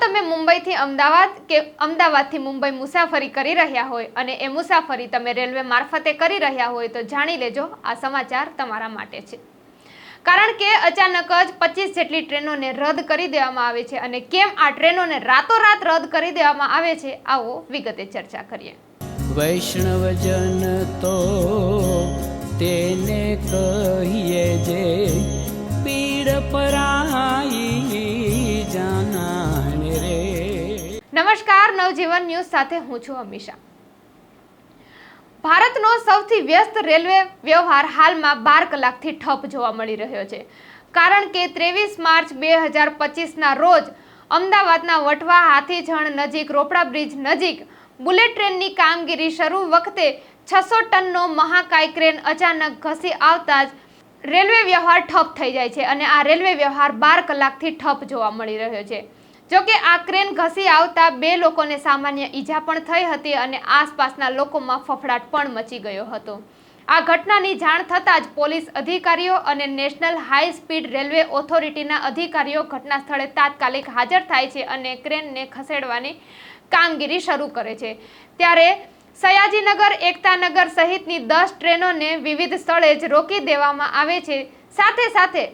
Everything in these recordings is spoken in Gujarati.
તમે મુંબઈથી અમદાવાદ કે અમદાવાદથી મુંબઈ મુસાફરી કરી રહ્યા હોય અને એ મુસાફરી તમે રેલવે મારફતે કરી રહ્યા હોય તો જાણી લેજો, આ સમાચાર તમારા માટે છે. કારણ કે અચાનક જ પચીસ જેટલી ટ્રેનોને રદ કરી દેવામાં આવે છે અને કેમ આ ટ્રેનોને રાતોરાત રદ કરી દેવામાં આવે છે, આવો વિગતે ચર્ચા કરીએ. વૈષ્ણવજન તો તેને કહીએ જે નમસ્કાર, નવજીવન ન્યૂઝ સાથે હું છું અમીષા. ભારતનો સૌથી વ્યસ્ત રેલવે વ્યવહાર હાલમાં બાર કલાકથી ઠપ જોવા મળી રહ્યો છે. કારણ કે ત્રેવીસ માર્ચ બે હજાર પચીસના રોજ અમદાવાદના વટવા હાથીજણ નજીક રોપડા બ્રિજ નજીક બુલેટ ટ્રેનની કામગીરી શરૂ વખતે છસો ટનનો મહાકાય ક્રેન અચાનક ઘસી આવતા જ રેલવે વ્યવહાર ઠપ થઈ જાય છે અને આ રેલવે વ્યવહાર બાર કલાકથી ઠપ જોવા મળી રહ્યો છે. જોકે આ ક્રેન ઘસી આવતા બે લોકોને સામાન્ય ઈજા પણ થઈ હતી અને આસપાસના લોકોમાં ફફડાટ પણ મચી ગયો હતો. આ ઘટનાની જાણ થતાં જ પોલીસ અધિકારીઓ અને નેશનલ હાઈ સ્પીડ રેલવે ઓથોરિટીના અધિકારીઓ ઘટના સ્થળે તાત્કાલિક હાજર થાય છે અને ક્રેનને ખસેડવાની કામગીરી શરૂ કરે છે. ત્યારે સયાજીનગર, એકતાનગર સહિતની દસ ટ્રેનોને વિવિધ સ્થળે જ રોકી દેવામાં આવે છે. સાથે સાથે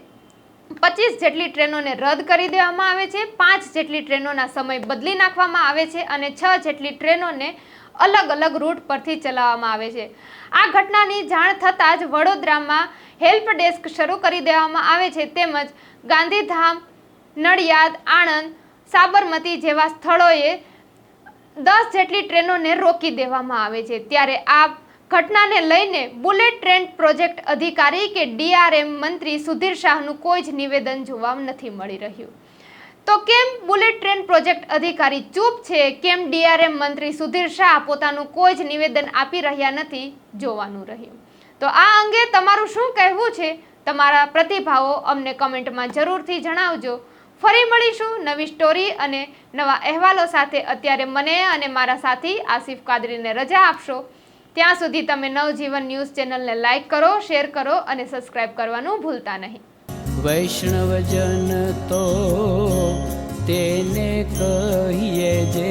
પચીસ જેટલી ટ્રેનોને રદ કરી દેવામાં આવે છે, પાંચ જેટલી ટ્રેનોના સમય બદલી નાખવામાં આવે છે અને છ જેટલી ટ્રેનોને અલગ અલગ રૂટ પરથી ચલાવવામાં આવે છે. આ ઘટનાની જાણ થતાં જ વડોદરામાં હેલ્પ ડેસ્ક શરૂ કરી દેવામાં આવે છે. તેમજ ગાંધીધામ, નડિયાદ, આણંદ, સાબરમતી જેવા સ્થળોએ દસ જેટલી ટ્રેનોને રોકી દેવામાં આવે છે. ત્યારે આ ઘટનાને લઈને બુલેટ ટ્રેન પ્રોજેક્ટ અધિકારી કે ડીઆરએમ મંત્રી સુધીર શાહનું કોઈ જ નિવેદન જોવા નથી મળી રહ્યું. તો કેમ બુલેટ ટ્રેન પ્રોજેક્ટ અધિકારી ચૂપ છે? કેમ ડીઆરએમ મંત્રી સુધીર શાહ પોતાનું કોઈ જ નિવેદન આપી રહ્યા નથી જોવાનું રહ્યું? તો આ અંગે તમારું શું કહેવું છે? તમારા પ્રતિભાવો અમને કમેન્ટમાં જરૂરથી જણાવજો. ફરી મળીશું નવી સ્ટોરી અને નવા અહેવાલો સાથે. અત્યારે મને અને મારા સાથી આસિફ કાદરીને રજા આપશો. ત્યાં સુધી તમે નવજીવન ન્યૂઝ ચેનલને લાઈક કરો, શેર કરો અને સબસ્ક્રાઇબ કરવાનું ભૂલતા નહીં. વૈષ્ણવજન તો તેને કહીએ જે